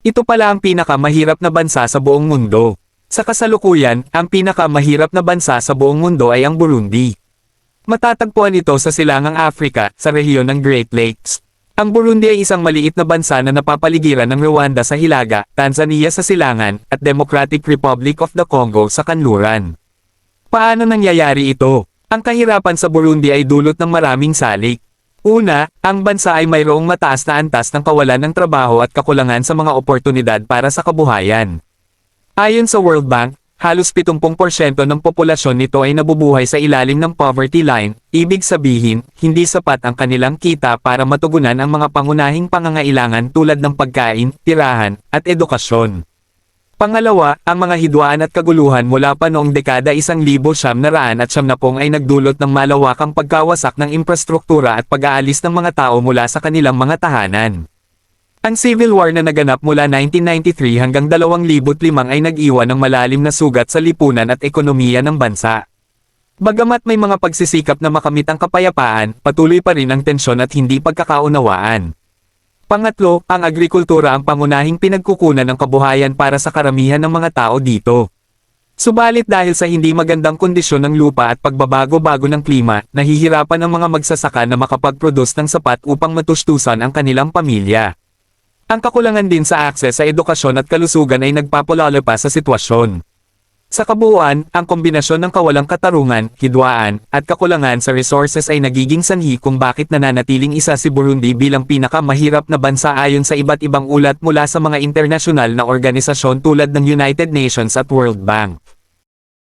Ito pala ang pinakamahirap na bansa sa buong mundo. Sa kasalukuyan, ang pinakamahirap na bansa sa buong mundo ay ang Burundi. Matatagpuan ito sa silangang Africa, sa rehiyon ng Great Lakes. Ang Burundi ay isang maliit na bansa na napapaligiran ng Rwanda sa Hilaga, Tanzania sa silangan, at Democratic Republic of the Congo sa kanluran. Paano nangyayari ito? Ang kahirapan sa Burundi ay dulot ng maraming salik. Una, ang bansa ay mayroong mataas na antas ng kawalan ng trabaho at kakulangan sa mga oportunidad para sa kabuhayan. Ayon sa World Bank, halos 70% ng populasyon nito ay nabubuhay sa ilalim ng poverty line, ibig sabihin, hindi sapat ang kanilang kita para matugunan ang mga pangunahing pangangailangan tulad ng pagkain, tirahan, at edukasyon. Pangalawa, ang mga hidwaan at kaguluhan mula pa noong dekada 1900 at siyamnapong ay nagdulot ng malawakang pagkawasak ng infrastruktura at pag-aalis ng mga tao mula sa kanilang mga tahanan. Ang Civil War na naganap mula 1993 hanggang 2005 ay nag-iwan ng malalim na sugat sa lipunan at ekonomiya ng bansa. Bagamat may mga pagsisikap na makamit ang kapayapaan, patuloy pa rin ang tensyon at hindi pagkakaunawaan. Pangatlo, ang agrikultura ang pangunahing pinagkukunan ng kabuhayan para sa karamihan ng mga tao dito. Subalit dahil sa hindi magandang kondisyon ng lupa at pagbabago-bago ng klima, nahihirapan ang mga magsasaka na makapag-produce ng sapat upang matustusan ang kanilang pamilya. Ang kakulangan din sa akses sa edukasyon at kalusugan ay nagpapalala pa sa sitwasyon. Sa kabuuan, ang kombinasyon ng kawalang katarungan, hidwaan, at kakulangan sa resources ay nagiging sanhi kung bakit nananatiling isa si Burundi bilang pinakamahirap na bansa ayon sa iba't ibang ulat mula sa mga internasyonal na organisasyon tulad ng United Nations at World Bank.